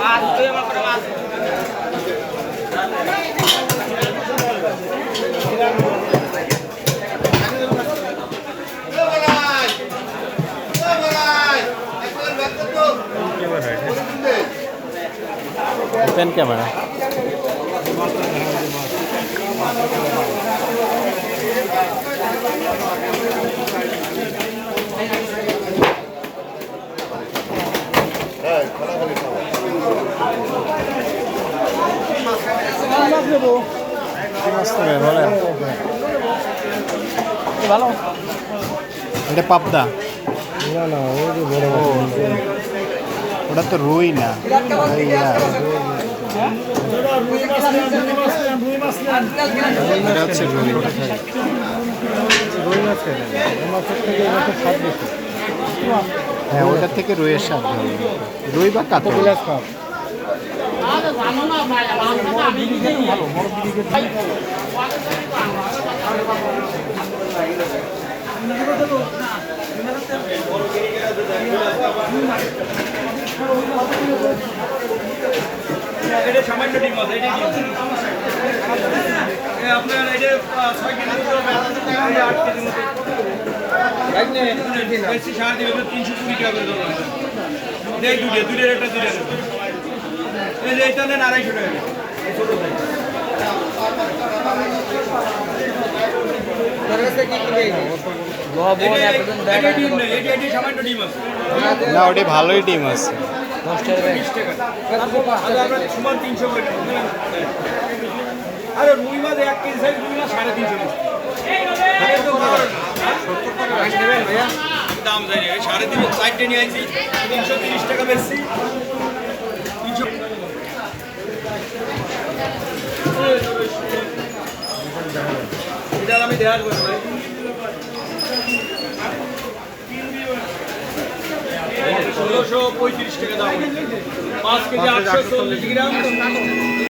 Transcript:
মাছ তুই আমার করে মাছ ওপেন ক্যামেরা ভালো। এটা পাবদা। না না ওই যে বড় ও, ওটা তো রুই না। এটা হচ্ছে রুই। মাছ হ্যাঁ ওটার থেকে রুইয়ের স্বাদ ভালো রুই বা কাতল? কাপ এটা সামান্য ডিম আছে এটা আপনার এটা ছয় কেজি আট কেজি মতো। বেশি সার দিবে তিনশো কুড়ি টাকা করে দুটো দুটোর একটা দুটো এই যে নেন আড়াইশো টাকা ছোটো ডিম নেই, এটা- এটা সামান্য ডিম আছে। না ওটি ভালোই ডিম আছে। তিনশো করে দিলাম। রুই মাছ এক কেজি সাইজ রুই মাছ সাড়ে তিনশো দাম যাই রে, সাড়ে তিন চারটে নিয়ে আইছি তিনশো তিরিশ টাকা বেশি। তিনশো এটা আমি দেওয়ার করব ষোলোশো পঁয়ত্রিশ টাকা দাম পাঁচ কেজি আটশো চল্লিশ গ্রাম।